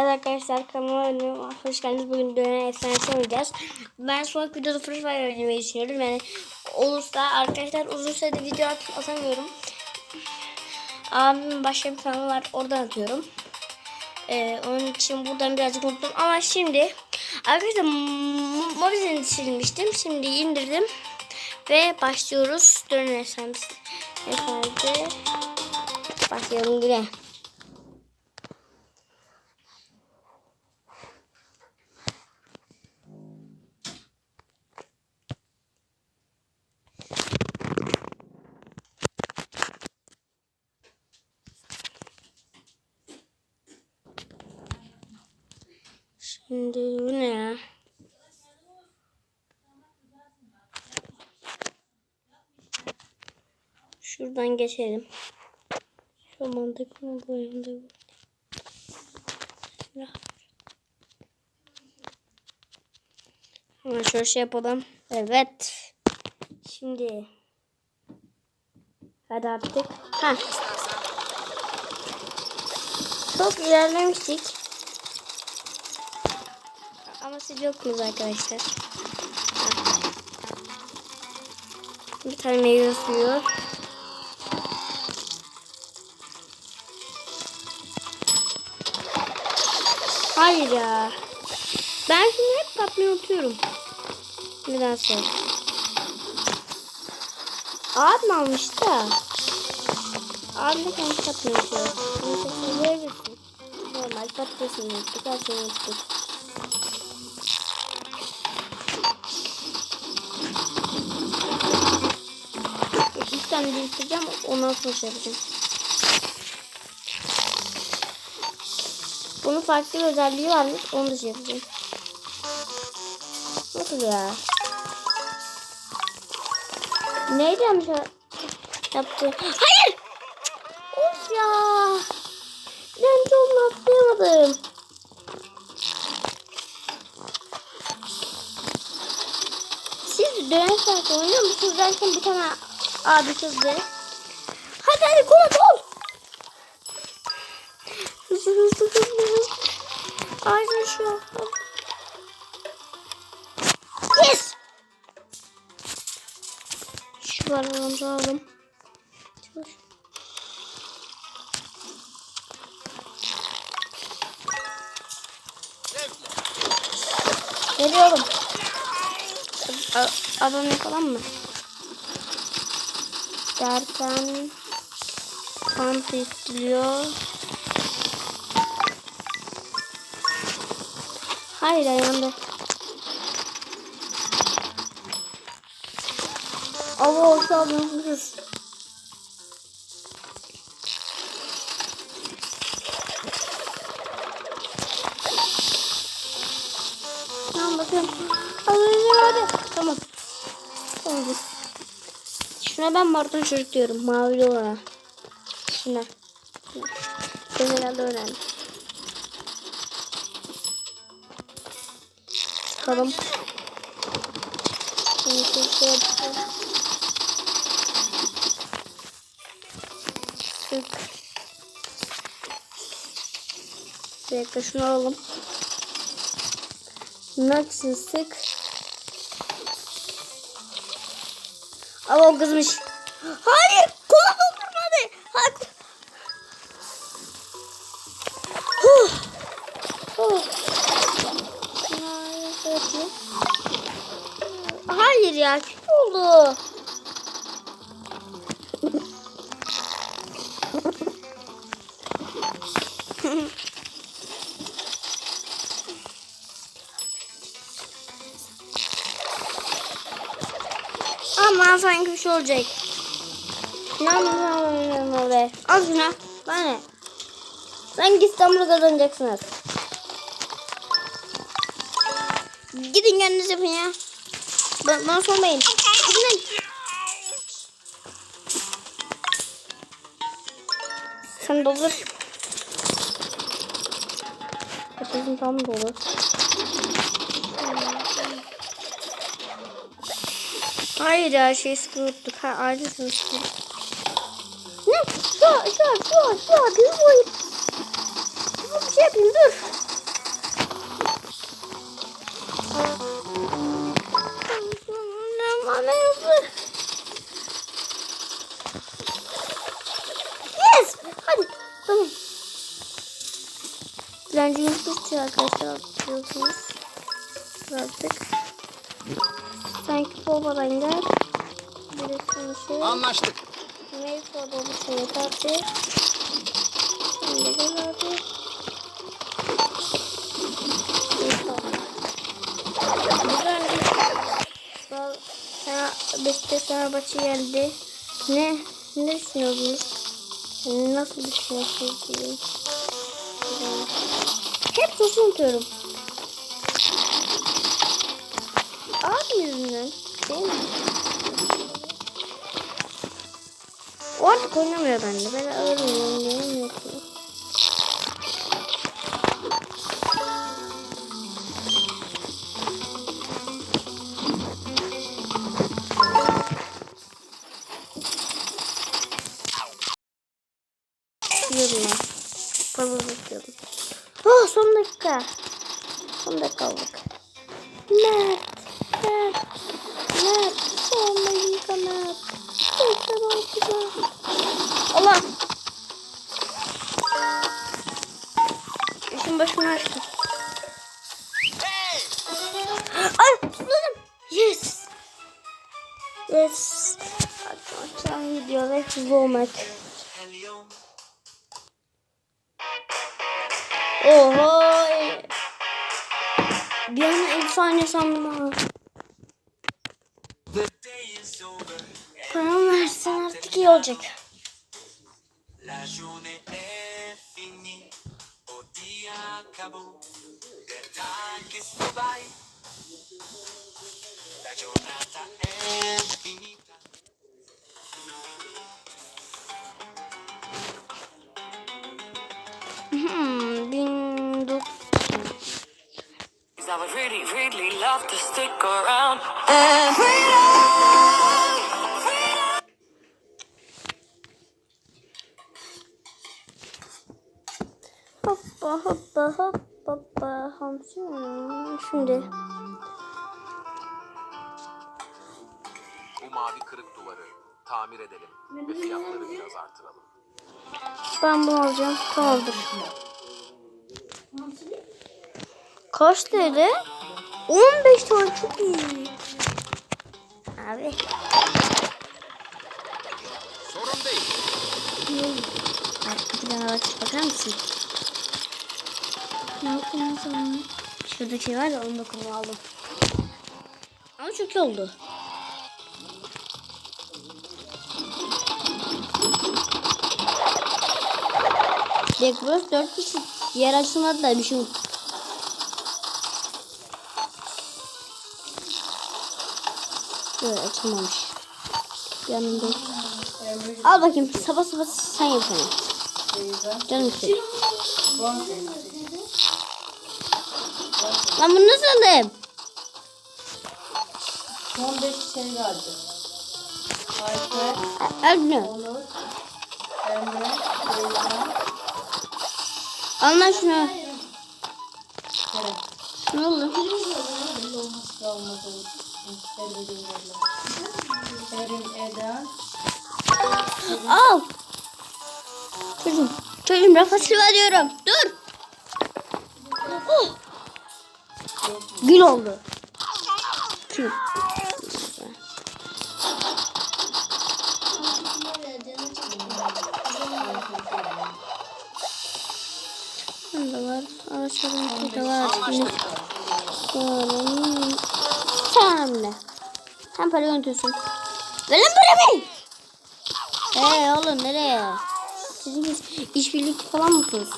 Evet arkadaşlar kanalıma hoş geldiniz. Bugün dönen efsanesi oynayacağız. Ben son videoda Free Fire oynamayı düşünüyorum. Yani olursa arkadaşlar uzun süredir video at- atamıyorum. Abimin başka bir kanalı var. Oradan atıyorum. Ee, onun için buradan birazcık mutluyum. Ama şimdi arkadaşlar M- Mobizen'i silmiştim. Şimdi indirdim. Ve başlıyoruz. Dönen efsanesi. Efendim. Başlayalım güne. Şimdi bu ne ya? Şuradan geçelim. Şu mantık mı bu yanda bu? Hemen şöyle şey yapalım. Evet. Şimdi. Hadi artık. Ha. Çok ilerlemiştik. Ama siz yoktunuz arkadaşlar. Bir tane meyve suyu. Hayır ya. Ben şimdi hep kapmayı unutuyorum. Nedense. Abim almış da. Abim de kendi kapmayı unutuyor. Normal patatesini unuttuk. Her şeyi. Tane değiştireceğim. Ondan sonra şey yapacağım. Bunun farklı bir özelliği varmış. Onu da şey yapacağım. Nasıl ya? Neydi yanlış yaptı? Hayır! Of ya! Ben çok atlayamadım. Siz dönen saat oynuyor musunuz? Derken bir tane abi kızdı. Hadi hadi kola ol. Hızlı hızlı hızlı. Aynen şu an. Yes. Şu aralarımızı alalım. Çalış. Geliyorum. Adam yapalım mı? Derken pant istiyor. Hayır yandı. Ama olsa almışız. Şuna ben Martin çocuk diyorum. Mavili olana. Şuna. Ben herhalde öğrendim. Yapacağım. Sık. Bir dakika şunu alalım. Nasıl sık? Ama o kızmış. Hayır! Kola doldurmadı. Hayır. Huh. Huh. Hayır ya kötü oldu. Ama sanki bir şey olacak. İnanmıyorum oraya. Al şuna. Bana ne? Sanki İstanbul'u kazanacaksınız. Gidin kendiniz yapın ya. Ba bana sormayın. Gidin. Sen doldur. Ateşin tam dolu. Hayır ya şey unuttuk. Ha aynısını unuttuk. Ne? Şu an şu an şu an şu an bir boyut. Bir şey yapayım dur. Bana yaptı. Yes! Hadi. Tamam. Bence yıkıştı arkadaşlar. Babadan gel. Birisi şey. Anlaştık. Neyse bir şey yeterli. Şimdi gel abi. Abi. Güzel bir Bal- sana Fenerbahçe geldi. Ne ne düşünüyorsunuz? Nasıl düşünüyorsunuz. Yani Hep sosu unutuyorum. Abi yüzünden. Değil mi? Artık oynamıyor bende. Ben öğreniyorum. Diyemiyorum ki. Diyorum ben. Fazla bakıyorum. Oh son dakika. Son dakika aldık. Mert. Mert. Son dakika Mert. Bekle bakacağım. Allah. İşin başını açtım. Ay tutladım. Yes. Yes. Arkadaşlar gidiyor ve hızlı olmak. Oho. Bir an efsane sandım. Param versen artık iyi olacak. Hmm, bin dok- I would really, really love to stick around. And freedom, freedom. Hoppa hoppa hoppa hoppa hamsi. Şimdi Bu mavi kırık duvarı tamir edelim ve fiyatları biraz artıralım. ben bunu alacağım. Tamamdır. Kaç TL? 15 TL çok iyi. Abi. Sorun değil. Plana bak bakar mısın? Ne yapayım zaman? Şurada şey var ya onu da konu aldım. Ama çok iyi oldu. Direkt burası 4 kişi. Yer açılmadı da bir şey unuttum. Yok açılmamış. Yanımda. Al bakayım sabah sabah sen yap sana. Canım istedi. Lan bunu nasıl alayım? Son 5 kişi geldi. Ayfer, Öldü. Onur, Emre, Beyza, Al şunu. Kerem. Ne oldu? Da. Kerim, Eda, Al. Çocuğum. Çocuğum rafa diyorum. Gül oldu. Tüh. Bunda var. Ağaçların da var. Şimdi. Sen de. Sen parayı unutuyorsun. Ver lan paramı. Hey oğlum nereye? Sizin iş, işbirlikçi falan mısınız?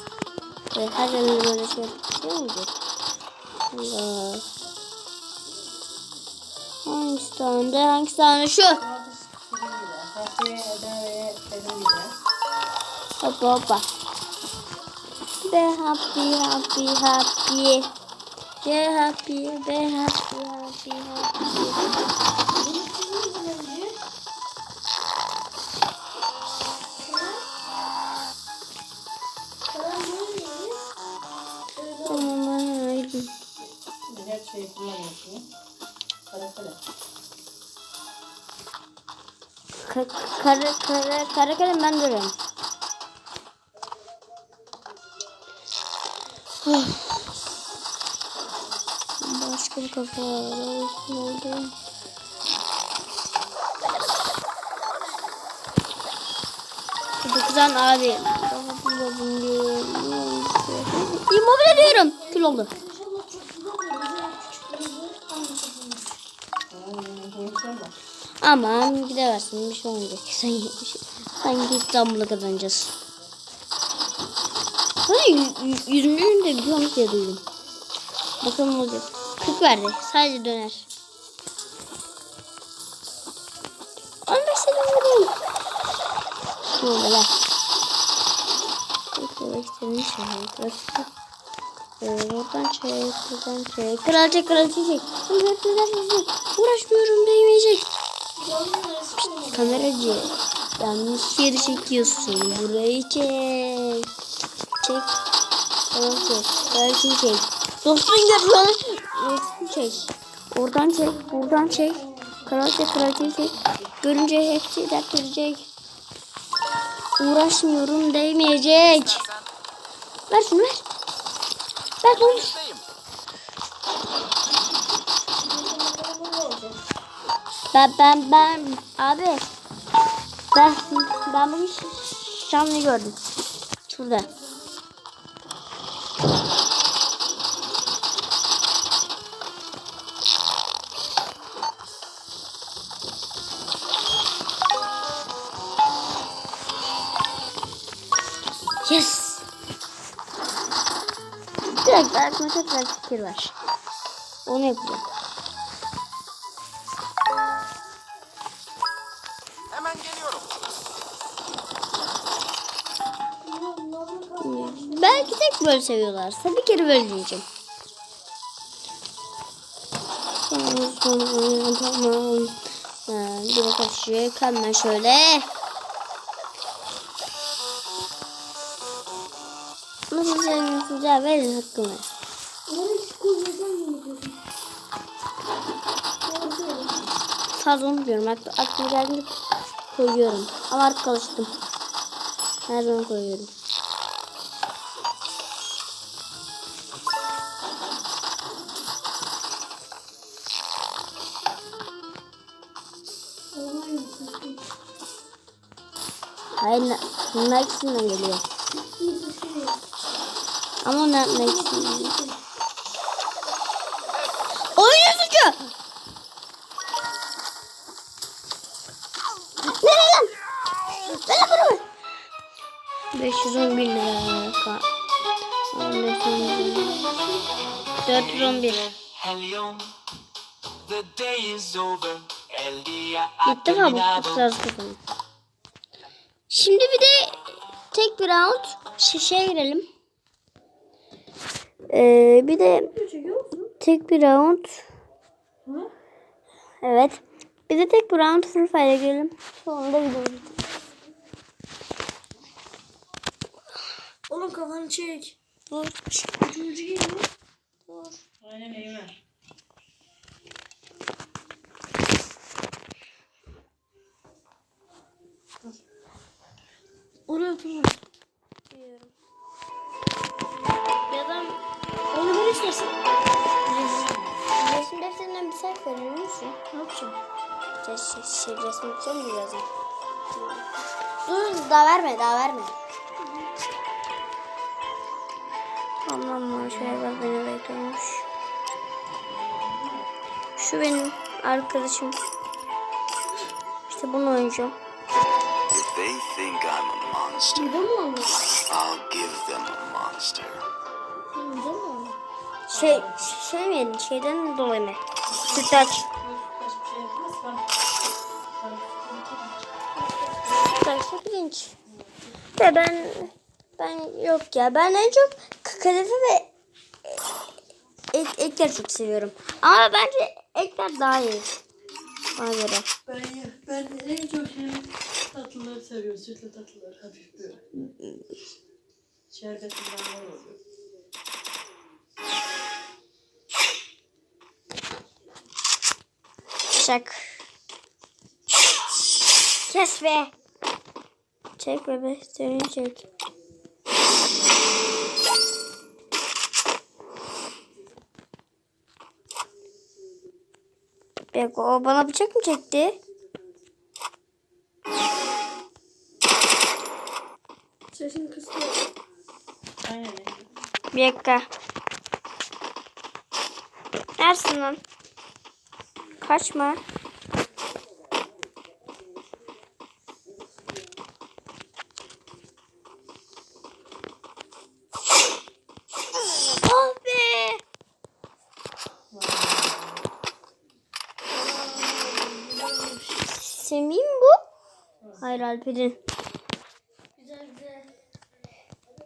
Her yerinde böyle şey, şey olacak? Allah. Hangisi tane? Hangisi tane? Şu. Hoppa hoppa. Be happy happy happy. Be happy be happy happy happy. Tamam ben. Diğer şey kullanıyorsun. Kara kalem. Ka kara kara kara kalem ben duruyorum. Başka bir kafa oldu. Dokuzan abi. İmobil ediyorum. Kül oldu. Aman gideversin bir şey olmayacak. Sanki, sanki İstanbul'a kazanacağız. Hani yüzünün de bir şey diye duydum. Bakalım olacak. 40 verdi. Sadece döner. 15 sene vurayım. Ne oldu lan? Beklemek istedim. Ee, oradan çek, buradan çek. Kraliçe, kraliçe çek. Evet, kraliçe. Uğraşmıyorum, değmeyecek. Pişt, kameracı. Yanlış yeri çekiyorsun. Burayı çek. Çek. Tamam çek. Kraliçe çek. Dostun gör lan. Resmi çek. Oradan çek, buradan çek. Kraliçe, kraliçe çek. Görünce hepsi dert edecek. Uğraşmıyorum, değmeyecek. Ver şunu ver. Bunu. Beşteyim. Ben ben ben abi ben ben bugün Ş- Şamlı gördüm. Şurada. Direkt aklıma tekrar fikir var. Onu yapacağım. Hemen geliyorum. Belki tek böyle seviyorlarsa bir kere böyle diyeceğim. Tamam. Bir bakalım şuraya hemen şöyle. Nasıl ya verin onu diyorum. Aklı, aklıma geldiğinde koyuyorum. Ama artık alıştım. Her zaman koyuyorum. Hayır, Nike'sinden geliyor. Ama na- Nike'sinden geliyor. Oyun suçu! Nereye lan? Lan bunu. 511 lira. Ka 511. 411. Hello, the day is over. El día ha İlk defa bu terminado. kutlar kazandım. Şimdi bir de tek bir round şişeye girelim. Ee, bir de tek bir round. Evet. Bir de tek bir round Free Fire'a girelim. Sonra da videoyu bitir- Oğlum kafanı çek. Dur. Ucu geliyor. Aynen Eymer. Oraya oturma. Ya da İstersen. resim defterinden bir sayfa verir misin? Ne yapacağım? Şey, şey, şey, resim yapacağım mı birazdan? Dur daha verme daha verme. Aman şöyle biraz beni bekliyormuş. Şu benim arkadaşım. İşte bunu oynayacağım. If they think I'm a monster? I'll give them a monster. Şey, şey mi? Şeyden dolayı mı? Sütlaç. Ben... Sütlaçla pirinç. De ben ben yok ya. Ben en çok kadife ve ek, ekler çok seviyorum. Ama bence ekler daha iyi. Bana göre. Ben, ben en çok şey tatlıları seviyorum. Sütlü tatlıları hafif böyle. Şerbetinden var oluyor. Başak. Kes be. Çek bebe. Seni çek. Beko o bana bıçak mı çekti? Sesin kısmı. Aynen. Bir dakika. Dersin lan. Kaçma. Oh be! Semih mi bu? Hayır Alper'in.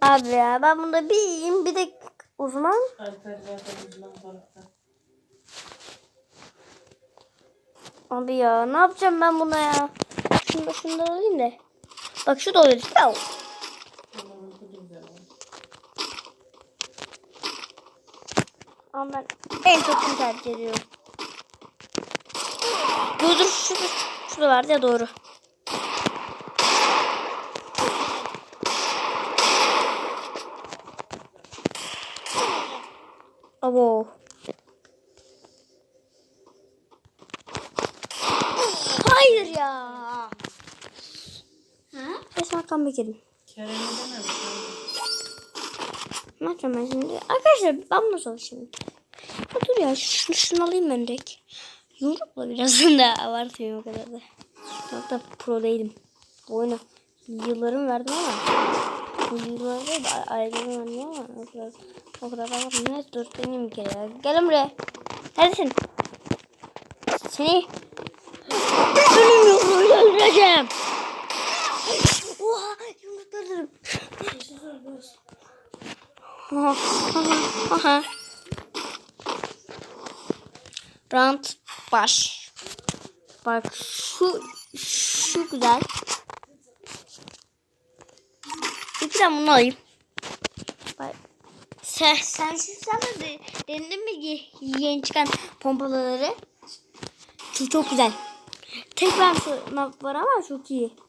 Abi ya ben bunda bir bir de uzman. Alper zaten uzman balıkta. Abi ya ne yapacağım ben buna ya? Şunu da alayım da. Bak şu da da güzel. Ama ben en çok bunu tercih ediyorum. Dur dur şu, şu da vardı ya doğru. Abo. Hayır ya. Ha? Comeback yedim. Kerem'e dememiş. Ne yapacağım ben şimdi? Arkadaşlar ben bunu çalışayım. Ha, dur ya şunu, şunu alayım ben direkt. Yumrukla biraz da abartmıyorum o kadar da. Çok da pro değilim. Bu oyunu yıllarım verdim ama bu yıllar değil de a- aileme verdim ama o kadar, o kadar da var. Neyse dur deneyim bir kere ya. Gel buraya. Neredesin? Seni ölüm öldüreceğim. Oha aha. Round baş. Bak şu şu güzel. İki tane bunu alayım. Bak. Sen, sensiz sen de de- denedin mi yeni çıkan pompaları? Çok, çok güzel. Tek ben var ama çok iyi.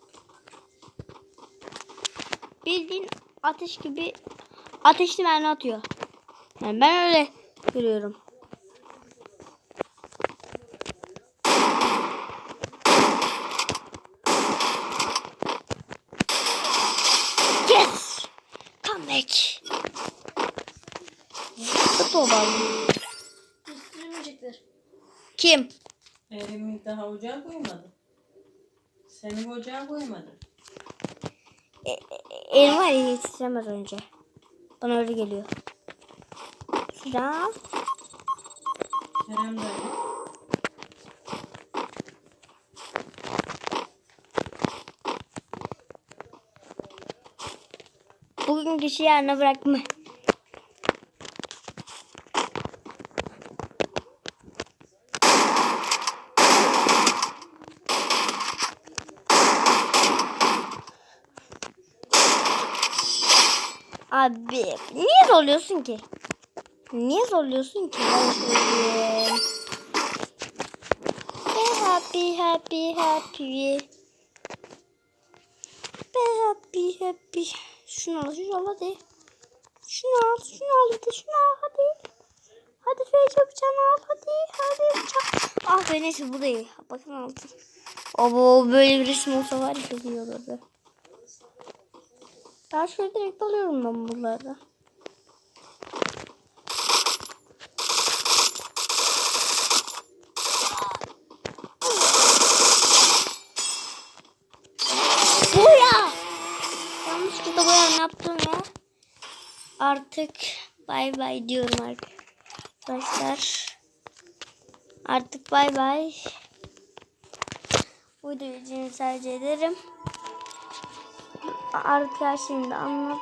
Bildiğin ateş gibi ateşli mermi atıyor. Yani ben öyle görüyorum. Yes! Come back. Futbol bağlı. Üstüremeyecekler. Kim? Elimi daha ocağa koymadı. Senin ocağa koymadı. E, e, ya titremez önce. Bana öyle geliyor. Sıra. Kerem de öyle. Bugün kişi yarına bırakma. Abi niye zorluyorsun ki? Niye zorluyorsun ki? Ben happy happy happy. Be happy happy. Şunu al şunu al hadi. Şunu al şunu al hadi şunu al hadi. Hadi Feyce bıçağını al hadi. Hadi bıçak. Ah be neyse bu iyi. Bakın altın. Abo böyle bir resim olsa var ya çok iyi olurdu. Şöyle direkt alıyorum ben bunları. Boya! Yanlışlıkla boya ne yaptım ya? Artık bay bay diyorum arkadaşlar. Artık bay bay. Bu videoyu tercih ederim. Şeyini de anlat,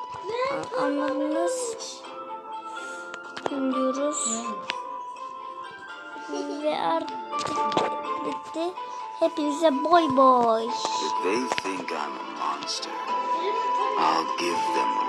anladınız. diyoruz. Ve artık bitti. Hepinize boy boy. If they think I'm a monster, I'll give them a